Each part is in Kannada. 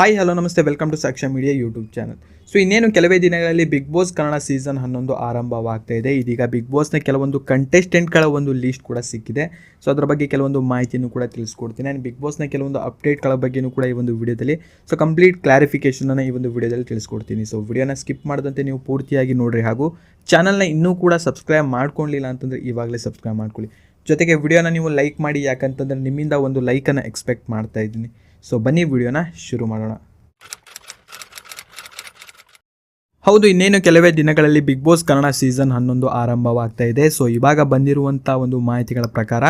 ಹಾಯ್ ಹಲೋ ನಮಸ್ತೆ. Welcome to Sakshya media YouTube channel so ಇನ್ನೇನು ಕೆಲವೇ ದಿನಗಳಲ್ಲಿ ಬಿಗ್ ಬಾಸ್ ಕನ್ನಡ ಸೀಸನ್ ಹನ್ನೊಂದು ಆರಂಭವಾಗ್ತಾ ಇದೆ. ಇದೀಗ ಬಿಗ್ ಬಾಸ್ನ ಕೆಲವೊಂದು ಕಂಟೆಸ್ಟೆಂಟ್ಗಳ ಒಂದು ಲೀಸ್ಟ್ ಕೂಡ ಸಿಕ್ಕಿದೆ. ಸೊ ಅದರ ಬಗ್ಗೆ ಕೆಲವೊಂದು ಮಾಹಿತಿಯನ್ನು ಕೂಡ ತಿಳಿಸ್ಕೊಡ್ತೀನಿ. ಆ್ಯಂಡ್ ಬಿಗ್ ಬಾಸ್ನ ಕೆಲವೊಂದು ಅಪ್ಡೇಟ್ಗಳ ಬಗ್ಗೆಯೂ ಕೂಡ ಈ ಒಂದು ವಿಡಿಯೋದಲ್ಲಿ ಸೊ ಕಂಪ್ಲೀಟ್ ಕ್ಲಾರಿಫಿಕೇಷನನ್ನು ಈ ಒಂದು ವಿಡಿಯೋದಲ್ಲಿ ತಿಳಿಸ್ಕೊಡ್ತೀನಿ. ಸೊ ವಿಡಿಯೋನ ಸ್ಕಿಪ್ ಮಾಡದಂತೆ ನೀವು ಪೂರ್ತಿಯಾಗಿ ನೋಡಿರಿ. ಹಾಗೂ ಚಾನಲ್ನ ಇನ್ನೂ ಕೂಡ ಸಬ್ಸ್ಕ್ರೈಬ್ ಮಾಡ್ಕೊಳ್ಳಿಲ್ಲ ಅಂತಂದರೆ ಇವಾಗಲೇ ಸಬ್ಸ್ಕ್ರೈಬ್ ಮಾಡ್ಕೊಳ್ಳಿ. ಜೊತೆಗೆ ವಿಡಿಯೋನ ನೀವು ಲೈಕ್ ಮಾಡಿ, ಯಾಕಂತಂದರೆ ನಿಮ್ಮಿಂದ ಒಂದು ಲೈಕನ್ನು ಎಕ್ಸ್ಪೆಕ್ಟ್ ಮಾಡ್ತಾ ಇದ್ದೀನಿ. ಸೊ ಬನ್ನಿ ವಿಡಿಯೋನ ಶುರು ಮಾಡೋಣ. ಹೌದು, ಇನ್ನೇನು ಕೆಲವೇ ದಿನಗಳಲ್ಲಿ ಬಿಗ್ ಬಾಸ್ ಕನ್ನಡ ಸೀಸನ್ ಹನ್ನೊಂದು ಆರಂಭವಾಗ್ತಾ ಇದೆ. ಸೊ ಇವಾಗ ಬಂದಿರುವಂಥ ಒಂದು ಮಾಹಿತಿಗಳ ಪ್ರಕಾರ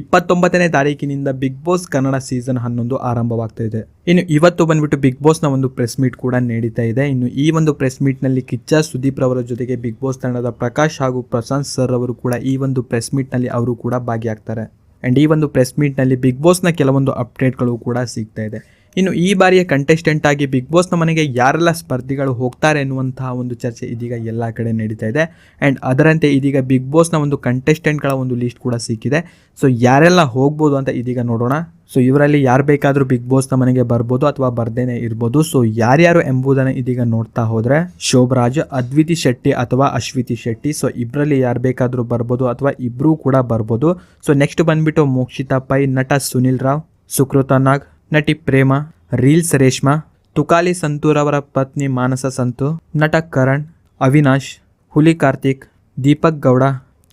ಇಪ್ಪತ್ತೊಂಬತ್ತನೇ ತಾರೀಕಿನಿಂದ ಬಿಗ್ ಬಾಸ್ ಕನ್ನಡ ಸೀಸನ್ ಹನ್ನೊಂದು ಆರಂಭವಾಗ್ತಾ ಇದೆ. ಇನ್ನು ಇವತ್ತು ಬಂದ್ಬಿಟ್ಟು ಬಿಗ್ ಬಾಸ್ನ ಒಂದು ಪ್ರೆಸ್ ಮೀಟ್ ಕೂಡ ನಡೀತಾ ಇದೆ. ಇನ್ನು ಈ ಒಂದು ಪ್ರೆಸ್ ಮೀಟ್ನಲ್ಲಿ ಕಿಚ್ಚ ಸುದೀಪ್ ರವರ ಜೊತೆಗೆ ಬಿಗ್ ಬಾಸ್ ತಂಡದ ಪ್ರಕಾಶ್ ಹಾಗೂ ಪ್ರಶಾಂತ್ ಸರ್ ಅವರು ಕೂಡ ಈ ಒಂದು ಪ್ರೆಸ್ ಮೀಟ್ನಲ್ಲಿ ಅವರು ಕೂಡ ಭಾಗಿಯಾಗ್ತಾರೆ. ಆ್ಯಂಡ್ ಈ ಒಂದು ಪ್ರೆಸ್ ಮೀಟ್ನಲ್ಲಿ ಬಿಗ್ ಬಾಸ್ನ ಕೆಲವೊಂದು ಅಪ್ಡೇಟ್ಗಳು ಕೂಡ ಸಿಗ್ತಾ ಇದೆ. ಇನ್ನು ಈ ಬಾರಿಯ ಕಂಟೆಸ್ಟೆಂಟ್ ಆಗಿ ಬಿಗ್ ಬಾಸ್ನ ಮನೆಗೆ ಯಾರೆಲ್ಲ ಸ್ಪರ್ಧಿಗಳು ಹೋಗ್ತಾರೆ ಎನ್ನುವಂತಹ ಒಂದು ಚರ್ಚೆ ಇದೀಗ ಎಲ್ಲ ಕಡೆ ನಡೀತಾ ಇದೆ. ಆ್ಯಂಡ್ ಅದರಂತೆ ಇದೀಗ ಬಿಗ್ ಬಾಸ್ನ ಒಂದು ಕಂಟೆಸ್ಟೆಂಟ್ಗಳ ಒಂದು ಲಿಸ್ಟ್ ಕೂಡ ಸಿಕ್ಕಿದೆ. ಸೊ ಯಾರೆಲ್ಲ ಹೋಗ್ಬೋದು ಅಂತ ಇದೀಗ ನೋಡೋಣ. ಸೊ ಇವರಲ್ಲಿ ಯಾರು ಬೇಕಾದರೂ ಬಿಗ್ ಬಾಸ್ನ ಮನೆಗೆ ಬರ್ಬೋದು ಅಥವಾ ಬರ್ದೇನೆ ಇರ್ಬೋದು. ಸೊ ಯಾರ್ಯಾರು ಎಂಬುದನ್ನು ಇದೀಗ ನೋಡ್ತಾ ಹೋದರೆ ಶೋಭರಾಜ್, ಅದ್ವಿತಿ ಶೆಟ್ಟಿ ಅಥವಾ ಅಶ್ವಿತಿ ಶೆಟ್ಟಿ. ಸೊ ಇಬ್ಬರಲ್ಲಿ ಯಾರು ಬೇಕಾದರೂ ಬರ್ಬೋದು ಅಥವಾ ಇಬ್ಬರೂ ಕೂಡ ಬರ್ಬೋದು. ಸೊ ನೆಕ್ಸ್ಟ್ ಬಂದ್ಬಿಟ್ಟು ಮೋಕ್ಷಿತಾ ಪೈ, ನಟ ಸುನಿಲ್ ರಾವ್, ಸುಕೃತ ನಾಗ್ ನಟಿ ಪ್ರೇಮ, ರೀಲ್ಸ್ ರೇಷ್ಮಾ, ತುಕಾಲಿ ಸಂತೂರ್ ಅವರ ಪತ್ನಿ ಮಾನಸ ಸಂತು, ನಟ ಕರಣ್, ಅವಿನಾಶ್, ಹುಲಿ ಕಾರ್ತಿಕ್, ದೀಪಕ್ ಗೌಡ,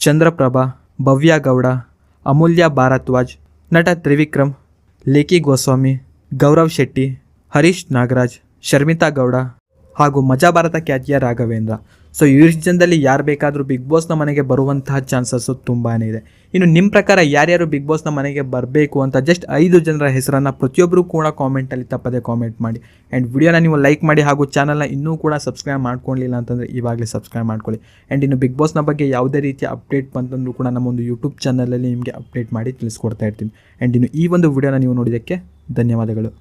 ಚಂದ್ರಪ್ರಭಾ, ಭವ್ಯ ಗೌಡ, ಅಮೂಲ್ಯ ಭಾರದ್ವಾಜ್, ನಟ ತ್ರಿವಿಕ್ರಮ್, ಲೇಖಿ ಗೋಸ್ವಾಮಿ, ಗೌರವ್ ಶೆಟ್ಟಿ, ಹರೀಶ್ ನಾಗರಾಜ್, ಶರ್ಮಿತಾ ಗೌಡ ಹಾಗೂ ಮಜಾ ಭಾರತ ಖ್ಯಾತಿಯ ರಾಘವೇಂದ್ರ. ಸೊ ಇಷ್ಟು ಜನದಲ್ಲಿ ಯಾರು ಬೇಕಾದರೂ ಬಿಗ್ ಬಾಸ್ನ ಮನೆಗೆ ಬರುವಂತಹ ಚಾನ್ಸಸ್ಸು ತುಂಬಾ ಇದೆ. ಇನ್ನು ನಿಮ್ಮ ಪ್ರಕಾರ ಯಾರ್ಯಾರು ಬಿಗ್ ಬಾಸ್ನ ಮನೆಗೆ ಬರಬೇಕು ಅಂತ ಜಸ್ಟ್ ಐದು ಜನರ ಹೆಸರನ್ನು ಪ್ರತಿಯೊಬ್ಬರು ಕೂಡ ಕಾಮೆಂಟಲ್ಲಿ ತಪ್ಪದೆ ಕಾಮೆಂಟ್ ಮಾಡಿ. ಆ್ಯಂಡ್ ವಿಡಿಯೋನ ನೀವು ಲೈಕ್ ಮಾಡಿ ಹಾಗೂ ಚಾನಲ್ನ ಇನ್ನೂ ಕೂಡ ಸಬ್ಸ್ಕ್ರೈಬ್ ಮಾಡ್ಕೊಳ್ಳಿಲ್ಲ ಅಂತಂದರೆ ಇವಾಗಲೇ ಸಬ್ಸ್ಕ್ರೈಬ್ ಮಾಡ್ಕೊಳ್ಳಿ. ಆ್ಯಂಡ್ ಇನ್ನು ಬಿಗ್ ಬಾಸ್ನ ಬಗ್ಗೆ ಯಾವುದೇ ರೀತಿಯ ಅಪ್ಡೇಟ್ ಬಂತಂದರೂ ಕೂಡ ನಮ್ಮ ಒಂದು ಯೂಟ್ಯೂಬ್ ಚಾನಲಲ್ಲಿ ನಿಮಗೆ ಅಪ್ಡೇಟ್ ಮಾಡಿ ತಿಳಿಸ್ಕೊಡ್ತಾ ಇರ್ತೀನಿ. ಆ್ಯಂಡ್ ಇನ್ನು ಈ ಒಂದು ವಿಡಿಯೋನ ನೀವು ನೋಡಿದ್ದಕ್ಕೆ ಧನ್ಯವಾದಗಳು.